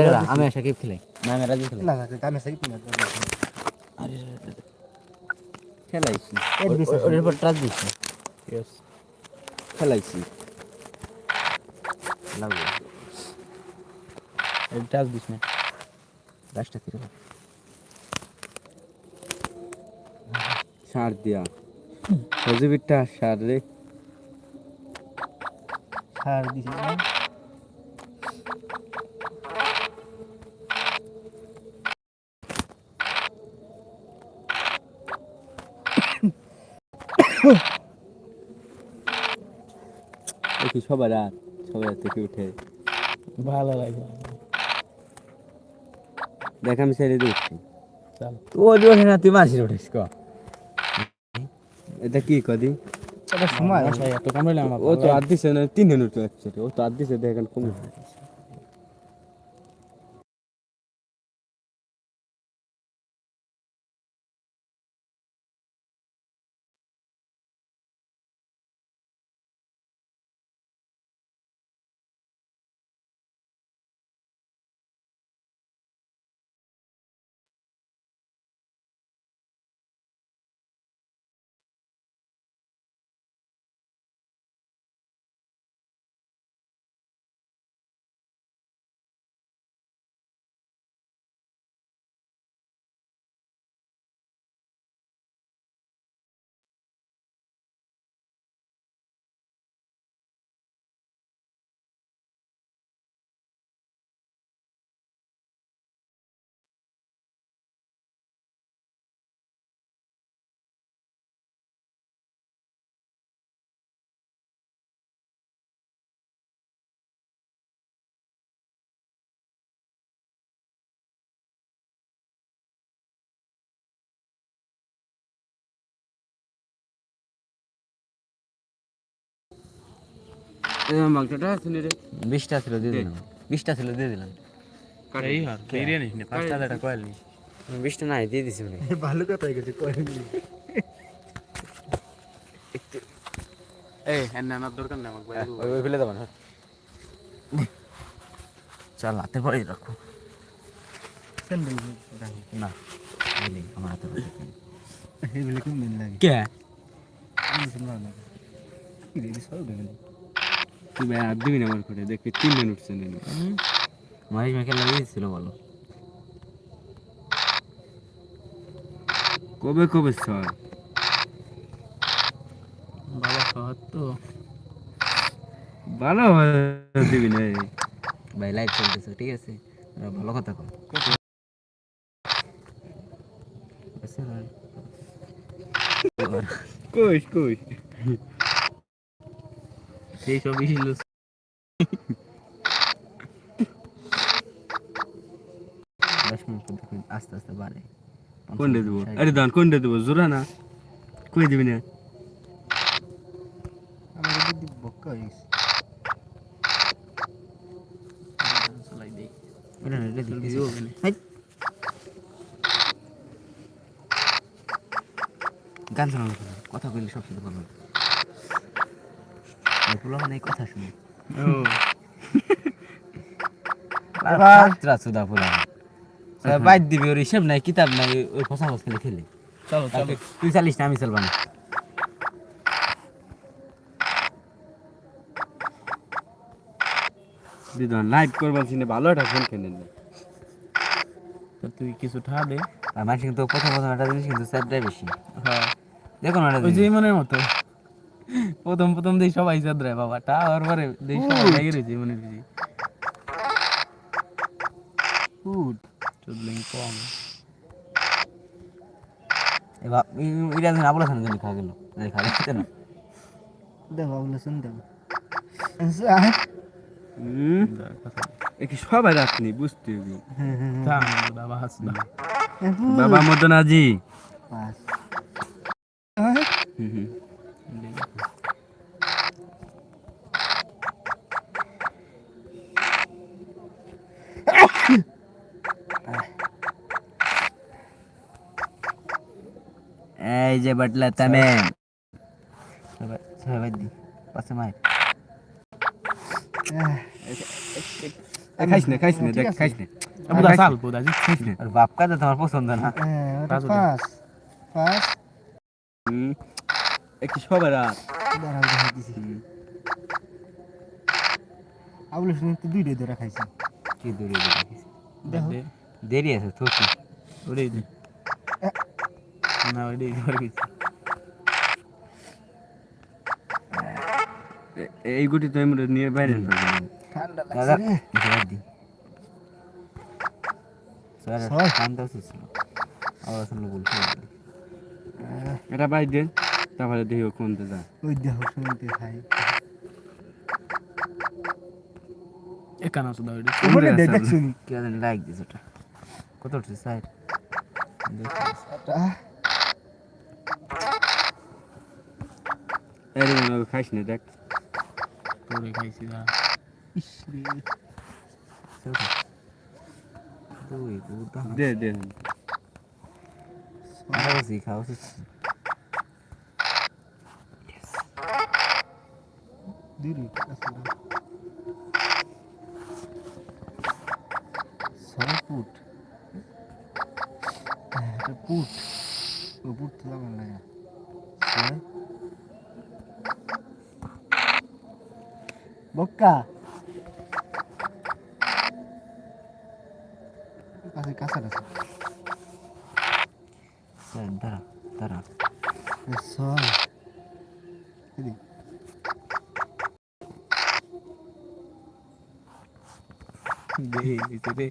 এরা আমি সাকিব খেলাই। না আমি রাজু খেলাই। না না আমি সাকিব না খেলাইছি। এর বেশি ওর উপর ট্রাস্ট দিচ্ছি ইয়েস খেলাইছি। লাগবে। টাচ দিস না। রাজটা থেকে সার দিয়া। সজীবিরটা সার রে। সার দিছি। দেখি সবার রাত সবার রাত থেকে উঠে। ভালো লাগে। দেখ আমি ছেড়ে দিচ্ছি ওই ওঠে না তুই মাসির উঠিস ক। এটা কি কদি সময় আমার ও তো আর দিছে না তিন দিন উঠতে ও তো আর দিছে দেখেন কমে মাংসটা আছে রে বিশটা ছিল দিয়ে দিলাম। বিশটা ছিল দিয়ে দিলাম। এই হার বেরিয়ে নিস না পাঁচটা টাকা কয়েল নিস বিশটা নাই দিয়ে দিছি মনে হয়। ভালো কথা হয়ে গেছে কয়েল এই হ্যাঁ দরকার নেই আমাকে ওই ওই ফেলে দেবো চল হাতে পরে রাখো। না আমার হাতে কে আমি শুনলাম না দিদি সব দেবেন তুই ভাই আর দিবি না আমার করে দেখবি তিন দিন উঠছে না মহেশ মেখে লাগিয়ে বলো। কবে কবে বাবা তো। ভালো দিবি না। ভাই লাইভ চলতেছে ঠিক আছে? ভালো কথা না? কইস কইস। সেই সবই ছিল। দশ মিনিট আস্তে আস্তে বাড়ে। কোনটা দেবো? আরে দান কোনটা দেবো? জোড়া না? কই দিবি না? আমার বক্কা হয়ে গেছে। চালাই দেই। না, এটা হাই। গান শোনো কথা বললে সব শুধু বলো পুরো কথা শুনে ও। রাত্রা সুদা পুরা বাইর দিবি ওর হিসাব নাই কিতাব নাই ওই ফসা ফস খেলে খেলে। চলো চলো। তুই চালিস না আমি চালবা না। দিদান লাইভ করবার সিনে ভালো একটা ফোন কিনে নে। তো তুই কিছু ঠা দে আর মানুষ কিন্তু প্রথম প্রথম একটা জিনিস কিন্তু স্যারটাই বেশি। হ্যাঁ। দেখো না ওই যে মনের মতো। প্রথম প্রথম দেই সবাই চাদ্রায় বাবা আর পরে দেই সবাই লেগে রয়েছে মনে কম। এবার এটা হাসান গেল। দেখা না? দেখো বলে সবাই রাখনি বুঝতে হবে বাবা হাস না বাবা মদন আজি। হুম হুম। এই যে বাটলা তামে। সবাই দি পাশে মাই এ, খাইস না খাইস না দেখ খাইস না। বুদা চাল বুদা জিতছিস না। আর বাপ কাজে তোমার পছন্দ না। হ্যাঁ একটু সবার হোসেন তো দুইটাই ধরে খাইছে। কি দূরে দেখো। দেরি আছে দে। না ওটাই ধরে গেছি। এই গুটি তো আমরা নিয়ে বাইরে। ঠান্ডা দাদা লাগছে স্যার। শান্ত আছিস আবার শুনলে বলছি এটা বাই দে তারপরে দেখি ও কোনতে যা ওই শুনতে খাই একানা লাইক ওটা। কত উঠছে স্যার? এটা এর মনে খাইস না দেখ পরে খাইছি দাঁড়া ইস রে দুই বুদা দে দে আরে বসি খাও উচিত দূরে আছে না। ছয় ফুট হ্যাঁ, এটা ফুট ও ফুট তো আমার লাগে ছয় বক্কা কাছে কাছে আছে স্যার দাঁড়া দাঁড়া ছয় এদিকে দে দিতে দে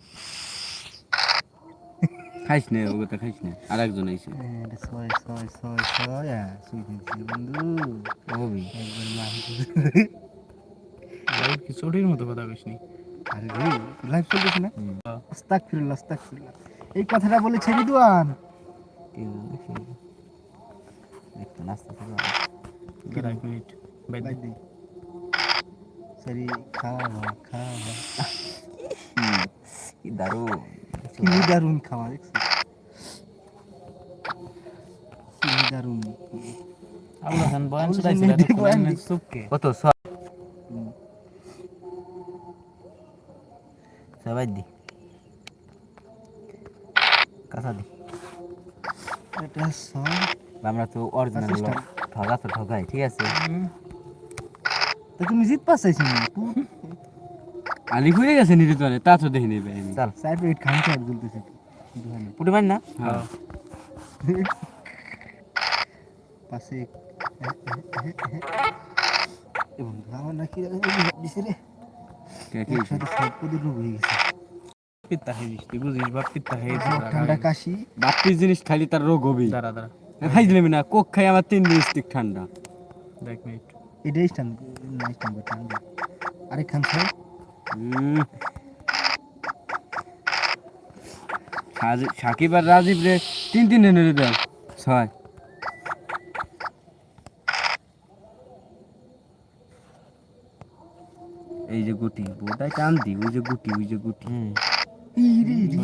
খাইস না ও কথা খাইস না আর একজন আইছে এটা ছয় ছয় ছয় ছয় হ্যাঁ শুই দিচ্ছি বন্ধু ওবি একবার লাইভ চোটের মতো কথা কইস নি। আরে রে লাইভ চলতেছে না? আস্তাগফিরুল্লাহ আস্তাগফিরুল্লাহ। এই কথাটা বলে ছেড়ে দিওয়ান তিন নাস্তা দাঁড়া এক মিনিট বাই বাই দে সরি খাওয়া খাওয়া কি দারুণ। কি দারুণ খাওয়া দেখছি? কি দারুণ। আবুল হাসান বয়ান। চুপকে কত সব হুম। সবাই দি। কাঁচা দি। এটা আমরা তো অরিজিনাল। ঠগা তো ঠগাই ঠিক আছে? তো তুমি জিত পাস চাইছি আলি হয়ে গেছে নিতে তো তা তো দেখি নেবে। চল সাইড পেট খামছে আর বলতেছি পুটি মার না? হ্যাঁ। পাশে এবং আমার নাকি দিছে রে কে কে সব পদের রোগ হয়ে গেছে। পিত্তা খাইছিস তুই বুঝিস বাপ পিত্তা খাইছিস ঠান্ডা কাশি। বাপ্পির জিনিস খাইলে তার রোগ হবেই। দাঁড়া দাঁড়া। খাই না কোক খাই আমার তিন দিন স্টিক ঠান্ডা। দেখ মিনিট এটাই খান ছয় সাজি- সাকিব আর রাজীব রে তিন তিন এনে ছয়। যে গুটি বোটাই টানতি ওই যে গুটি ওই যে গুটি। হুম।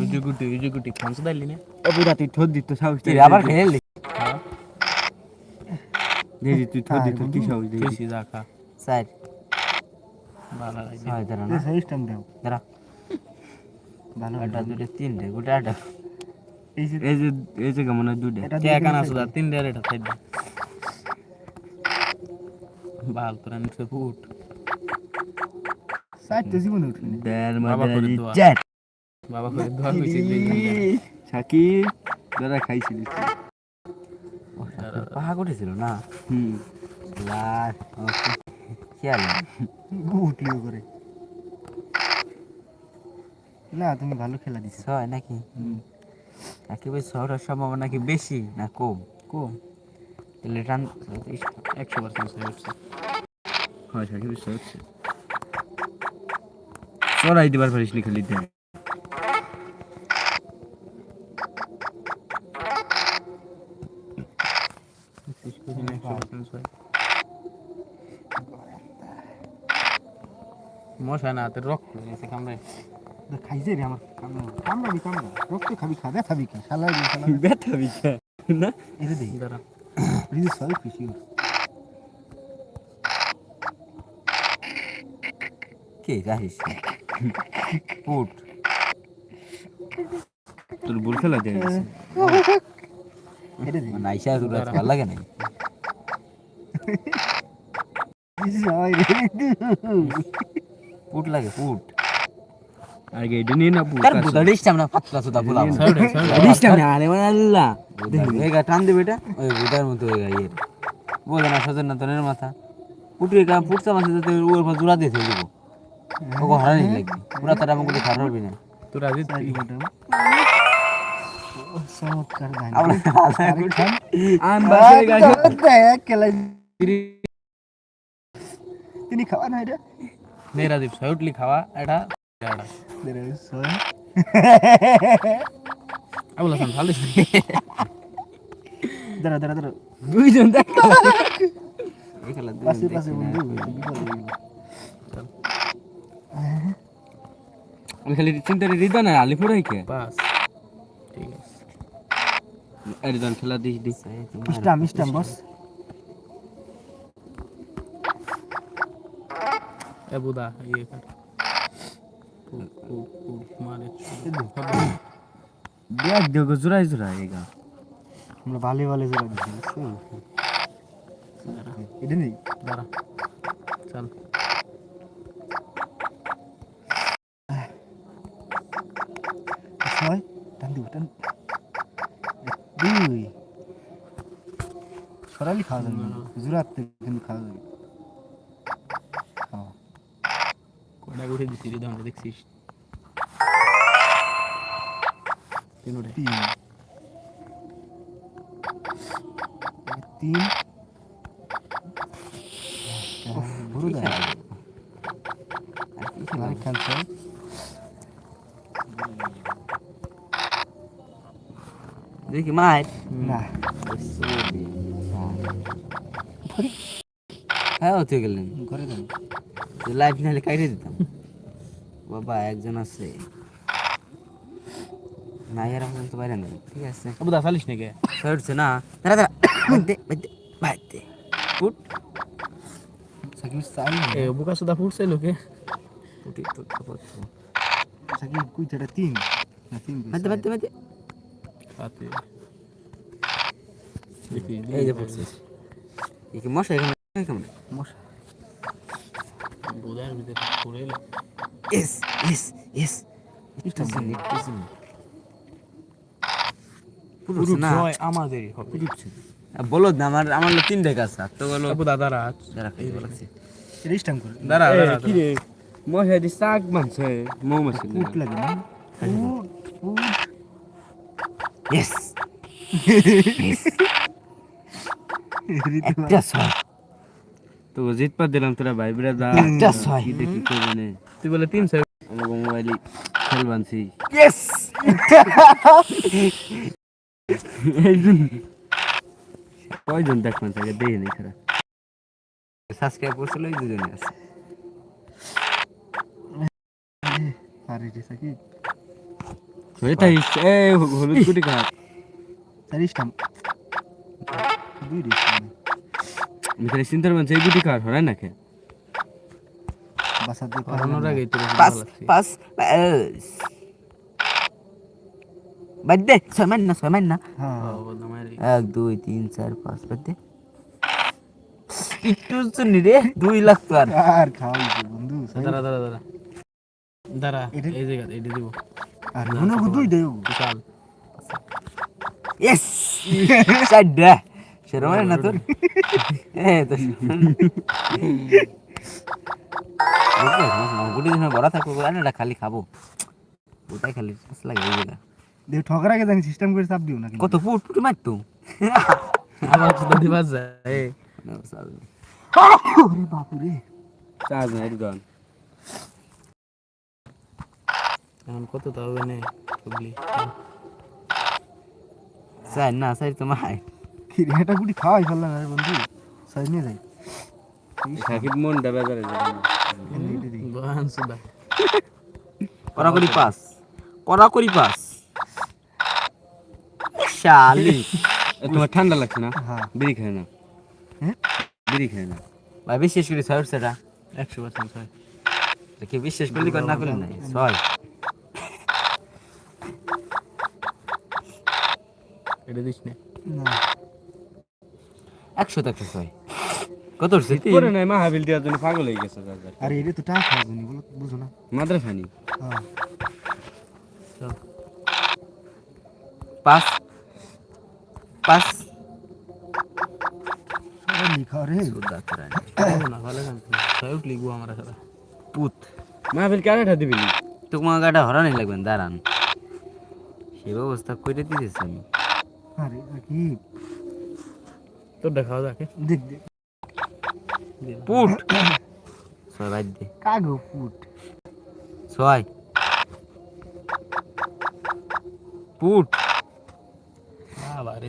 ওই যে গুটি ওই যে গুটি খান শুধাইলি না। ও বুড়া তুই ঠোঁট দিত সাহস রে, আবার খেলি হ্যাঁ। দেখি তুই ঠোঁট দিত কি সাহস দেখি তুই খা। স্যার ভালো লাগে। ছয় দাঁড়া না। ছয় স্টান দাও। দাঁড়া। ভালো একটা দুটো তিনটে গোটা আটা। এই যে এই যে এই যে কেমন দুটা। এটা কে কানা সুদা তিন ডের এটা সাইড দে ভালো তোরা নিচে ফুট তো জীবনে উঠবে বাবা করে দোয়া। জ্যাট। বাবা করে দোয়া কইছে যে সাকিব দাদা খাইছিলিস পাহা করেছিল না? হুম। লার খেয়াল উঠলিও করে না তুমি ভালো খেলা দিছো। ছয় নাকি? একেবারে ছয়টার সম্ভাবনা কি বেশি না কম? কো তাহলে টান একশো পার্সেন্ট হয় সাকিব হচ্ছে। চড়াই দিবার পারিস নি খালি দেখ মশা না হাতের রক্ত এসে কামড়ে তো খাইছে রে আমার কামড়া কামড়াবি কামড়া রক্ত খাবি খা ব্যথা কি শালা রে শালা ব্যথা বিছা না এটা দেই দাঁড়া রিজ ছয় খুশি কে যাইস তোর ভুল খেলা দিয়ে গেছে। এটা দি মানে তোর ভালো লাগে না। লাগে নিয়ে বুদা ডিস্টাম সুদা আরে মানে আল্লাহ টান দিবে এটা? ওই বুদার মতো এগা ইয়ে। বলে না সজন না তোনের মাথা। ফুটে কা ওর পর জোড়া দিয়ে দিব। ওকে হারানি লাগবে পুরা তারা আমাকে খারাপ হবে না। তোরা জিত চমৎকার গান। আম বাসে গাছ তিনি খাওয়া না এটা? মেরা দীপ সাইডলি খাওয়া এটা এটা আবুল হাসান ভালো দাঁড়া দাঁড়া দাঁড়া। দুইজন দেখ। পাশে পাশে বন্ধু। আমি খালি চিন্তা রিদা না আলিপুর কে পাস ঠিক আছে। আরে দান খেলা দিস দিস মিস্টাম মিস্টাম বস। এ বুদা ইয়ে কর মারে দেখ দেখ জোড়াই জোড়াই এগা আমরা ভালো ভালো জোড়া দিচ্ছি এটা নেই? দাঁড়া। চল। ছয় টান দিব টান দুই সরালি খাওয়া যাবে না জোড়ার থেকে কিন্তু খাওয়া যাবে খাওয়া কোডা উঠে দিছি রে দাম দেখছিস তিন উঠে তিন তিন ভরে দেয় আরেক খান ছয় দেখি মার। না। হ্যাঁ হতে গেলেন। করে দেন লাইফ নাহলে কাইরে দিতাম। বাবা একজন আছে। না এর এখন তো বাইরে নেই। ঠিক আছে। বুদা চালিস নাকি? সরছে না। দাঁড়া দাঁড়া। বাইতে বাইতে বাইতে ফুট সাকিব চাই এ বুকা সুদা ফুটছে লোকে ফুটি তো করছ সাকিব কুইটাটা তিন? না তিন বাইতে বাইতে বাইতে হাতে এই যে এই কি মশা? এখানে কেমন? মশা। বুদার ভিতরে পড়ে এলো? একটু একটু পুরুষ না আমাদেরই হবে। বলো না আমার আমার তিনটে গাছ আর তো বলো খাই বলছি। রেস্টাম করে। দাঁড়া দাঁড়া কি রে? মশা দি শাক মানছে মৌমাছি। উট লাগে না? ইয়েস একটা ছয়। তো জিত পা দিলাম তোরা ভাই ব্রাদা একটা ছয়। কি দেখি করবে তুই বলে তিন ছয়। আমাকে মোবাইলে খেল বানছি। ইয়েস কয়জন দেখ মান থাকে দেখে নেই খারাপ সাবস্ক্রাইব করছিল ওই দুজনে আছে। আরে রে সাকিব। হয়ে থাকিস এ হলুদ কুটি খা রেস্টাম দুই রেস্টাম চিন্তার মানছে এই গুটি কার হরাই না খে বাসা দিয়ে অরণ্যর আগে তোর পাস পাস বাদ দে মাইন না মাইন না হ্যাঁ এক দুই তিন চার পাঁচ বাদ দে একটু শুনি রে দুই লাখ তো আর খাওয়াইছে বন্ধু দাঁড়া দাঁড়া দাঁড়া দাঁড়া এটা- এই জায়গা এটা দিব আর মনে হয় দুই দেও চল ইয়েস চারটা সেরকম না তোর? এ তো গুটি দিন বড় থাকব না খালি খাব। ওটাই খালি লাগে এই জায়গা দেখ ঠকার আগে জানি সিস্টেম করে চাপ দিও না কত ফুট ফুট মারতো আবার সুদা দিবা যায় ওরে বাপুরে। চার্জ নাই গান। এখন কত তো হবে না চাই না চাই তোমার গুটি খাওয়াই ফেললাম রে বন্ধু সাইড নিয়ে যাই। সাকিব মন দেবে করে বাহান সুদা। করা করি পাস। করা করি পাস। শালি। তোমার ঠান্ডা লাগছে না? হ্যাঁ। বিড়ি খায় না। হ্যাঁ? বিড়ি খায় না। ভাই বিশেষ করে ছয় সেটা একশো পার্সেন্ট হয় কি বিশ্বাস করলি কর না করলি নাই। ছয়। এটা দিস না। একশো একশো ছয় কত তিন করে নাই মাহাবিল দেওয়ার জন্য পাগল হয়ে গেছে আরে এটা তো টাকা খাওয়া জন্য বলো বুঝো না। মাদ্রাসানি? হ্যাঁ। পাঁচ। লিখা রে আমার পুত। মাহাবিল কারাটা দিবি তোমার গাটা হরানি লাগবেন দাঁড়ান। সে ব্যবস্থা করে দিতেছি আমি। আরে কি তোর দেখাও যাকে। দেখ দেখ। পুট। ছয় বাদ দে। কাগো পুট। ছয়। পুট।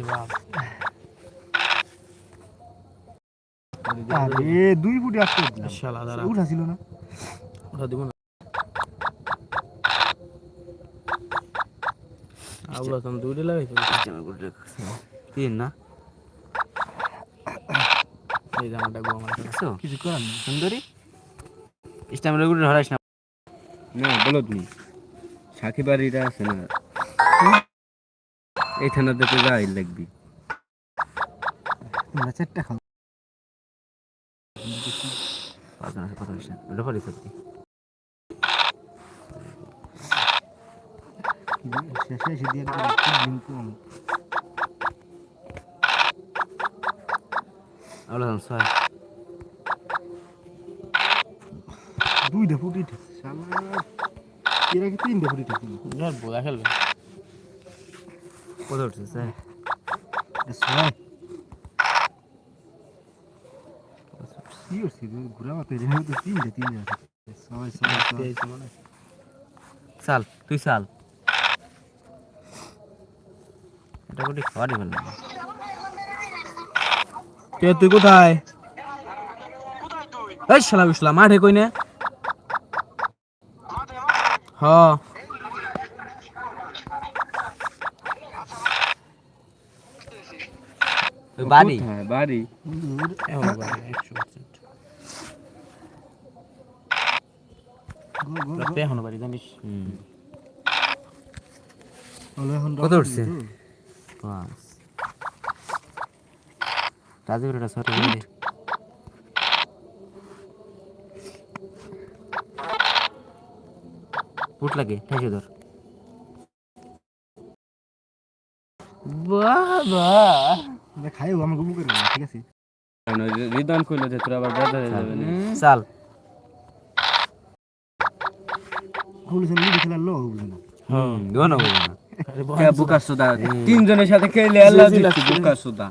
বাপ। আরে দুই ফুটি আসতে উঠা ছিল না। ওটা দিব না। আবলা তুমি দুইটা লাগাইছো তিন না? এই জামাটা গো আমার দেখছ? কিছু করার নেই। সুন্দরী? স্ট্যামিনারগুলো হরাইস না? না বলো তুমি সাকিব বাড়িটা আছে না। এই থানাতে তো যাই লাগবি। তোমরা চারটা খাও। পাঁচ না কথা হইছে ওটা শেষে দিয়ে একবার দিন কম ওগুলো ছয়। দুইটা ফুটি শালা এর আগে তিনটা ফুটি উঠেছে যার বোঝা খেলবে। কত উঠছে ছয়? এটা ছয়। কি হচ্ছে ঘুরা মাথায় রে তো তিনটা তিনটা ছয় ছয় ছয়। পেয়েছি মনে হয়। চাল তুই চাল। এটা কোটি খাওয়ারই ভালো না। কে তুই কোথায়? এই শালা বিশলা মাঠে কই না? হ। বাড়ি? কোথায়? বাড়ি? এখন বাড়ি, 100%। গো গো রাতে এখনও বাড়ি জানিস। হুম। হলো এখন কত উঠছে? পাঁচ রাজুর এটা সরে পুট লাগে ঠেসে ধর বাবা খাইও আমার গুবু করে ঠিক আছে রিদান কইলো যে তোরা আবার বাজারে যাবে না চাল বলেছেন লিডি খেলার লো বুঝে না হুম গো না বলব না বুকার সুদা। তিনজনের সাথে খেলে আল্লাহ বুকার সুদা।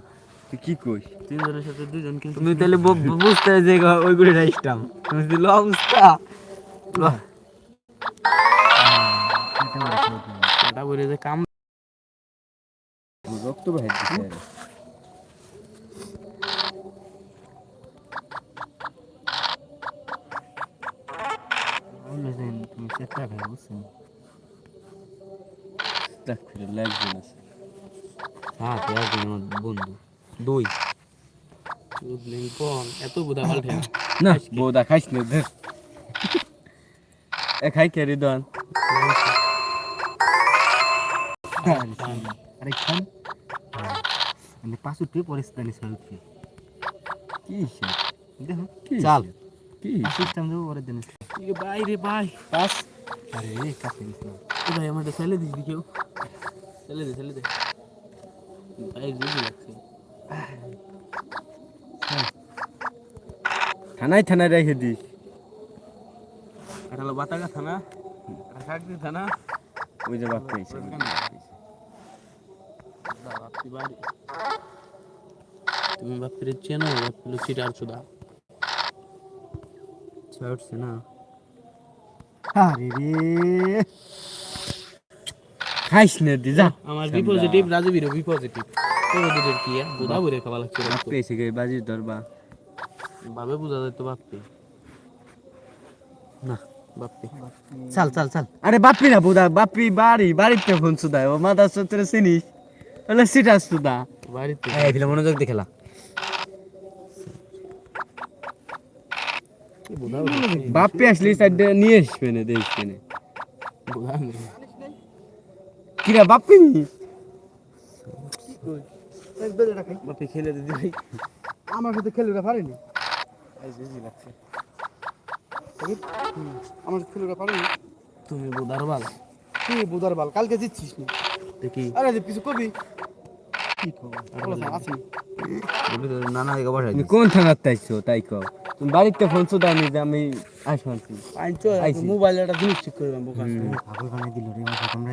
কি কইস? তিনজনের সাথে দুইজন কিন্তু তুমি তাহলে বুঝতে যে ওই ওইগুলি রাইস্টাম তুমি দিল অবস্থা এটা বলে যে কাম রক্ত বাহির দিছে তুমি চেষ্টা খাই বুঝছেন দেখ ফিরে লাগবে না হ্যাঁ তুই একজন আমার বন্ধু। দুই। বুঝলেন কোন? এত বুধা পাল্টে না। না বউদা খাইস না ধর এ খাই কে রিদান আরে খান। মানে পাঁচ উঠে পরে উঠবে কি? দেখো কি চাল। কি সিস্টেম দেবো পরের দিন। ভাই রে ভাই। পাঁচ। আরে কাছে গেছিলাম। ও ভাই আমার ছেলে দিস দি কেউ। ছেলে দে ছেলে দে। ভাই জুজি লাগছে। থানায় থানায় রেখে দিস। এটা হলো বাতাগা থানা কাকদি থানা। ওই যে বাপ পেয়েছে বাপ্পি বাড়ি। তুমি বাপ্পির চেনো বাপ্পি হলো চিটার চুদা। ছয় উঠছে না। আরে রে। খাইস না দি যা। আমার বি পজিটিভ রাজবীরও বি পজিটিভ পজিটিভের কি বুধা বুড়ে খাওয়া লাগছে বাপ পেয়েছে গে বাজি ধরবা। ভাবে বুঝা যায় তো বাপ্পি না বাপ্পি চাল চাল চাল। আরে বাপ্পি না বুদা বাপ্পি বাড়ি বাড়িতে ফোন সুদা ও মাদা সত্তরে চিনিস? তাহলে সিটা সুদা বাড়িতে। এই ফিলে মনোযোগ দিয়ে খেলা। বাপ্পি আসলে সাইডে নিয়ে আসবে না দেখবে না কিরা বাপি? খেলে দিদি ভাই আমার সাথে খেলে ওরা পারেনি আমার সাথে খেলে পারেনি। তুমি বোধার বাল। তুই বুধার বাল কালকে জিতছিস নি। দেখি। আরে যে কিছু কবি? কি কোন থানার তাইছো তাই কও? তুমি বাড়িতে ফোন শুধু আমি যে আমি আইছি। মোবাইলে একটা জিনিস ঠিক করলাম বোকা। পাগল বানাই দিল রে তোমরা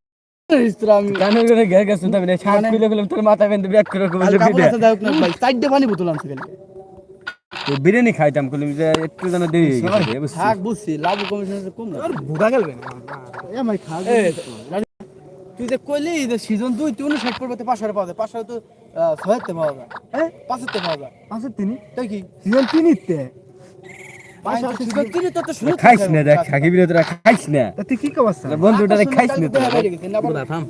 বিরিয়ানি খাইতাম একটু যেন দেরি বুঝছি। লাভ কমিশনের কম বুড়া গেলবে তুই যে কইলি যে সিজন দুই তুই ষাট পড়বে পাঁচশো পাওয়া যায়। পাঁচশো তো ছয়াত্তে পাওয়া যায়। হ্যাঁ? পাঁচাত্তে পাওয়া যায়। পাঁচের তিনি? তাই কি? সিজন তিনিতে সিজন তিনে তো তো শুরু খাইস না দেখ সাকিবিরে তোরা খাইস না। তুই কি কবাস তোর বন্ধুটারে খাইস না তোরা। থাম।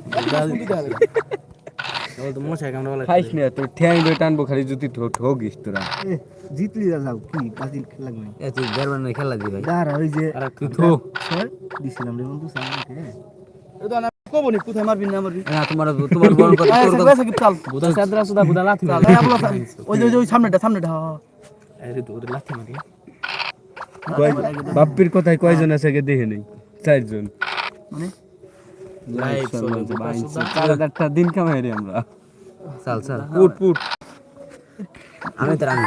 খাইস না তোর ঠ্যাং দিয়ে টানবো খালি ঠোক ঠোকিস তোরা। জিতলি যাও কি এ তুই জার্মানের খেলা দি ভাই। দাঁড়া ওই যে আর তুই থো স্যার দিছিলাম রে বন্ধু সামনে কব নি কোথায় মারবি না মারবি? না তোমার তোমার বড় কথা তোর কথা। বুদা সাদরা সুদা বুদা লাথি মারি ওই ওই সামনেটা সামনেটা হ্যাঁ, হ্যাঁ। আরে তোর লাথি মারি। কয় বাপ্পির কথায় কয়জন আছে আগে দেখে নেই? চারজন। হাজারটা দিন কামাই রে আমরা। চাল চাল। পুট পুট আমি তোর আমি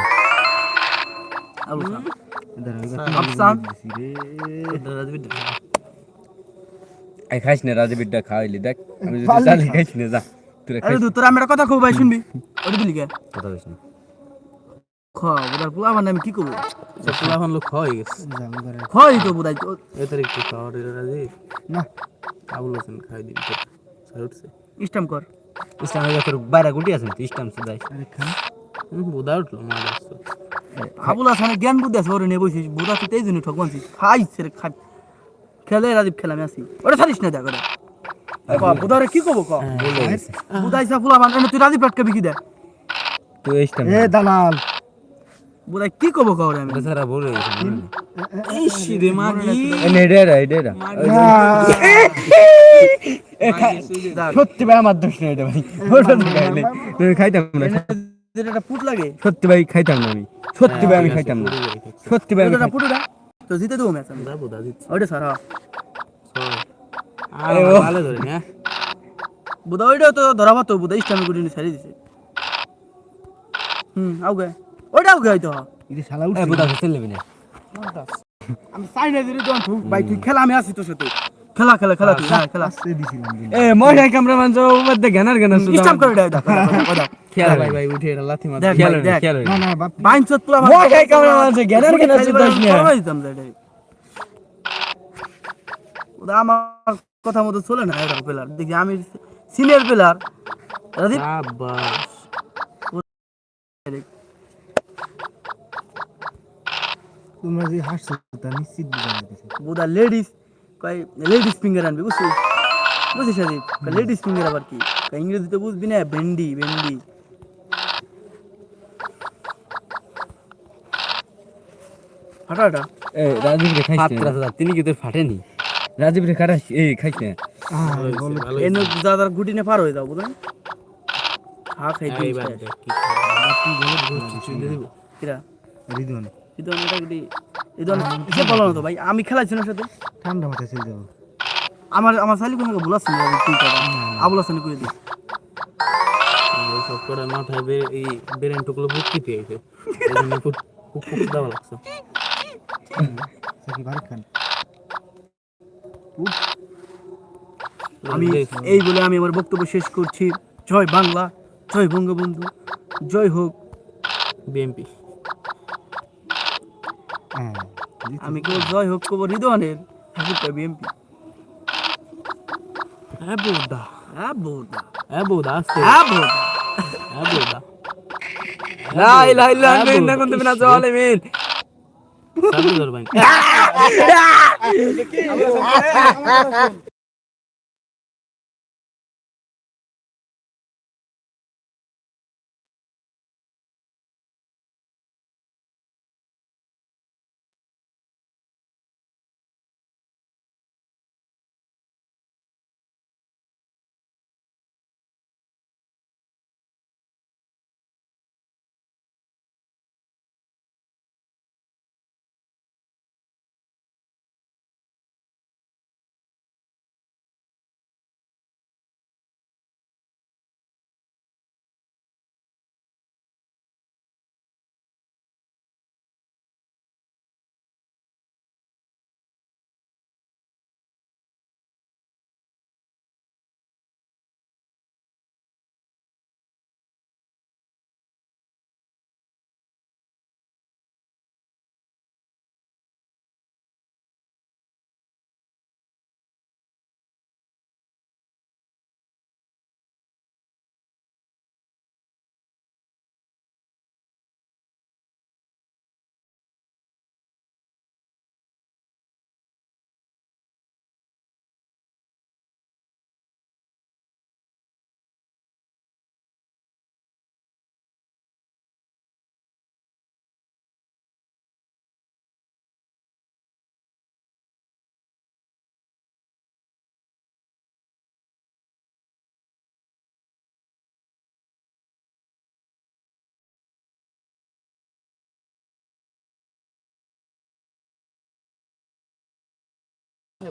আফসান আই খাইস না রাজবীরটা খাওয়াইলি দেখ। আমি যদি চালি খাইস না। যা। তোরা আরে খাইস। তুই তোরা আমরা কথা কব ভাই শুনবি। ওটা দিলি কে? কথা না। খ বুদার পোলা মানে আমি কি করব পোলা হন লোক হয়ে গেছে। খই তো বুদাই এ তারিখ তো খাওয়ার রাজি না। আবুল হোসেন খাই তো স্যার উঠছে। স্টাম কর বাইরে গুটি আছে তুই ইসলাম সুদাই বুদা উঠল মা আসতো আবুল হাসানের জ্ঞান বুদ্ধি আছে ওরে নিয়ে বসিস বুদা তো তেই জন্য ঠকবানছি খাইছে খাই খেলে রাজীব খেলা আমি আসি ওটা ছাড়িস না দেখ ওটা বুদা কি কব ক? বলে গেছে বুদা ইসা ফুলা বান তুই রাজীব টাটকে বিকি দে। তুই এ দালাল। বুদা কি কব ক? ওরে আমি বেচারা বলে এই শিরে মাগি এনে ডেরা ডেরা সত্যি ভাই আমার দোষ এটা ভাই। খাইতাম না যেটা পুট লাগে। সত্যি ভাই খাইতাম না আমি। সত্যি ভাই আমি খাইতাম না। সত্যি ভাই ওটা পুটুটা তো জিতে দেবো ম্যাচ আমি। বুদা দিচ্ছি ওটা সারা। আরে ভালো ধরে না বুদা ওইটাও তো ধরাবা তো বুদা ইসলামী গুটি ছাড়িয়ে দিছে। হুম আউগে ওইটা আউগে হয়তো? এটা শালা এ উঠছে বুদা খেলবি না। আমি চাই না দিদি তোমার ভাই তুই খেলা আমি আসি তোর সাথে। খেলা খেলা খেলা তুই হ্যাঁ খেলা। আসতে দিছিলাম এ মজা ক্যামেরাম্যান যাও মধ্যে গানার গানা শুধু স্টাম করে দেয় দেখো ওটা খেলা ভাই ভাই উঠে এটা লাথি মার দেখ খেলো না না বাপ। বাইন চত পুলা মজা ক্যামেরাম্যান যে গানার গানা শুধু আসনে দিতাম যাই ওটা আমার কথা মতো চলে না এরকম প্লেয়ার দেখি আমি সিনিয়র প্লেয়ার রাজীব। তোমরা যে হাসছো তা নিশ্চিত বুদা লেডিস কয় লেডিস ফিঙ্গার আনবি বুঝছিস? বুঝছিস রাজীব লেডিস ফিঙ্গার আবার কি? কয় ইংরেজিতে বুঝবি না ভেন্ডি ভেন্ডি এ রাজীব রে খাইছ তিনি কি তোর ফাটেনি? রাজীব রে খারাস এ খাইছ না? এনে দাদা গুটি নে পার হয়ে যাও বুঝলেন খা খাই দিই কিরা? রিদন। বলো না তো ভাই আমি খেলাইছি না সাথে। ঠান্ডা মাথায় আমার আমার সালি কোনো বলাস না কি কথা আবুল হাসান কই দি সব করে মাথায় এই বেরেন টুকলো বুটকি এই দেওয়া লাগছে। খান। আমি এই বলে আমি আমার বক্তব্য শেষ করছি। জয় বাংলা জয় বঙ্গবন্ধু জয় হোক। বিএমপি আমি কেউ জয় হোক কবর ঠাকুর বিএমপি হ্যাঁ বৌদা হ্যাঁ বৌদা হ্যাঁ বৌদা আসতে হ্যাঁ বৌদা হ্যাঁ বৌদা লা ইলাহা ইল্লা আনতা ইন্নাকুম মিনাজ জালিমিন সাবু ধরবেন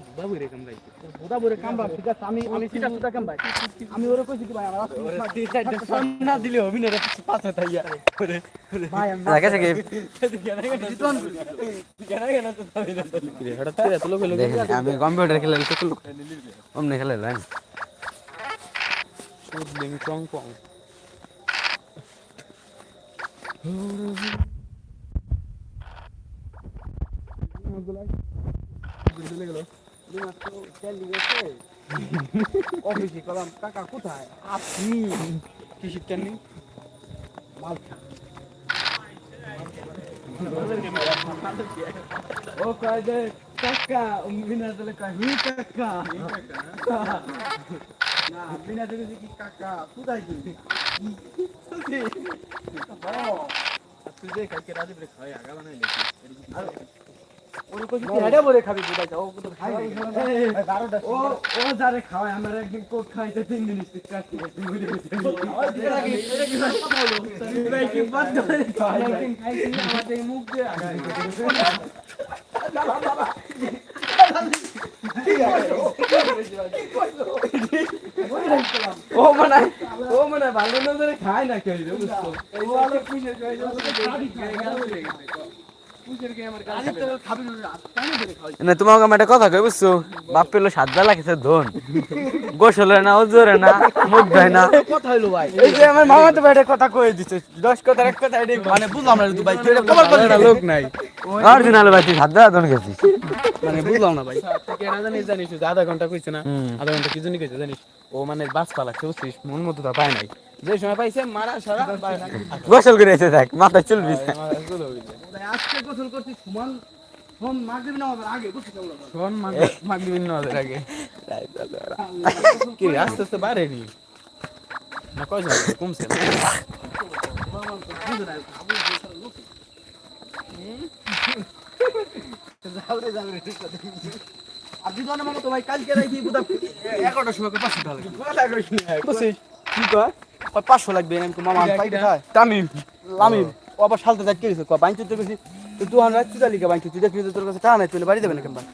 বোদা বরে কাম বাপ ঠিক আছে আমি আমি সিটা সুটা কাম ভাই আমি ওরে কইছি কি ভাই আমার না দিলে হবি না পাশে ভাই করে এত লোক হলো দেখেন আমি কম্পিউটার খেলে তো অমনি খেলে লাইন সুদ লিং চং পং কোথায় ও কয় যে কাকা বিনা দিলে কাকা না বিনা দিলে কি কাকা কোথায় কি তুই বানাই ও মানে ও মানে ভালো নজরে খায় না কেউ বুঝছ আলো না তোমাকে আমি একটা কথা কই বুঝছ? বাপ পেল সাত বেলা খেতে ধন। গোসলে না ওজোরে না মুখ ধয় না। কথা হইল ভাই। এই যে আমার মামা তো বাইরে কথা কয়ে দিছে দশ কথার এক কথা মানে বুঝলাম না ভাই একটা লোক নাই। অরিজিনাল ভাই তুই সাত বেলা ধন গেছিস মানে বুঝলাম না ভাই। থেকে না জানিস জানিস আধা ঘণ্টা কইছে না? আধা ঘণ্টা কি জন্য কইছে জানিস? ও মানে বাস পালাচ্ছে বুঝছিস? মন মতো তা পায় নাই। যে সময় পাইছে মারা সারা পায় না গোসল করে এসে দেখ মাথায় চুল আজকে গোসল করছি সুমান ফোন মাগরিব আগে আগে। কি আস্তে আস্তে বাড়ে নি? না কয়জন? কমছে না? আপনি তো আমার তো ভাই কালকে রাখি বুদা এগারোটার সময় পাঁচশো টাকা লাগবে কি কয় পাঁচশো লাগবে আমি তো মামা পাই কোথায় তামিম লামিম ও আবার সালতে যাই কে গেছে বাইন চুতে গেছি তো দু হাজার চুদালিকে বাইন চুতে তোর কাছে টাকা নাই তুই বাড়ি দেবে না কেমন